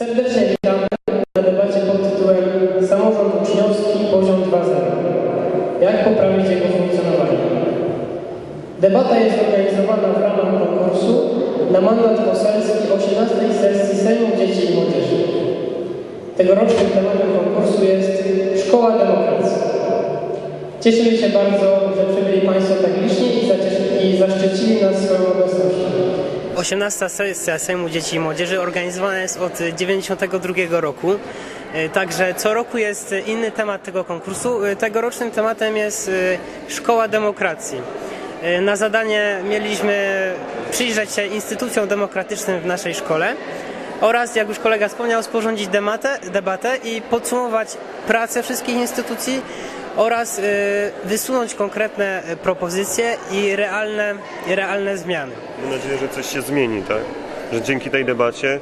Serdecznie witamy na debacie pod tytułem Samorząd uczniowski poziom 2.0. Jak poprawić jego funkcjonowanie? Debata jest organizowana w ramach konkursu na mandat poselski 18 sesji Sejmu Dzieci i Młodzieży. Tegorocznym tematem konkursu jest Szkoła Demokracji. Cieszymy się bardzo, że przybyli Państwo tak licznie i zaszczycili nas swoją obecnością. 18 sesja Sejmu Dzieci i Młodzieży organizowana jest od 1992 roku. E, Także co roku jest inny temat tego konkursu. E, Tegorocznym tematem jest e, Szkoła Demokracji. Na zadanie mieliśmy przyjrzeć się instytucjom demokratycznym w naszej szkole oraz, jak już kolega wspomniał, sporządzić debatę, debatę i podsumować pracę wszystkich instytucji oraz e, wysunąć konkretne e, propozycje i realne, realne zmiany. Mam nadzieję, że coś się zmieni, tak? Że dzięki tej debacie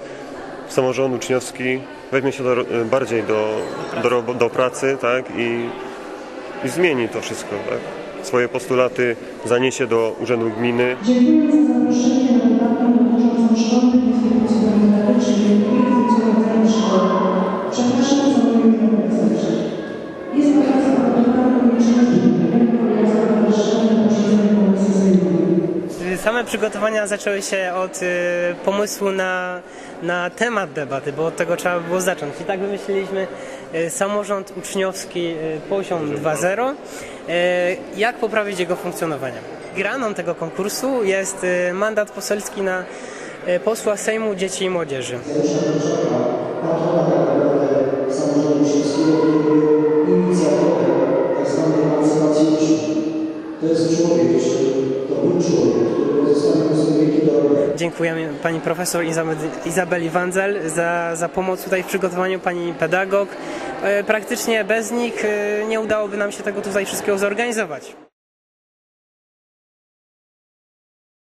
samorząd uczniowski weźmie się do, bardziej do, do, do pracy, tak? I, I zmieni to wszystko, tak? Swoje postulaty zaniesie do Urzędu Gminy. Dziękuję za zaproszenie na debatę dotyczącą szkoły i instytucji demokratycznych i funkcjonowania szkoły. Przepraszam za moją nieobecność. Same przygotowania zaczęły się od y, pomysłu na, na temat debaty, bo od tego trzeba było zacząć. I tak wymyśliliśmy y, samorząd uczniowski y, poziom 2.0. Y, jak poprawić jego funkcjonowanie? Graną tego konkursu jest mandat poselski na posła Sejmu Dzieci i Młodzieży. To jest człowiek, to był człowiek, Dziękujemy pani profesor Izabel- Izabeli Wandzel za, za pomoc tutaj w przygotowaniu, pani pedagog. E, Praktycznie bez nich e, nie udałoby nam się tego tutaj wszystkiego zorganizować.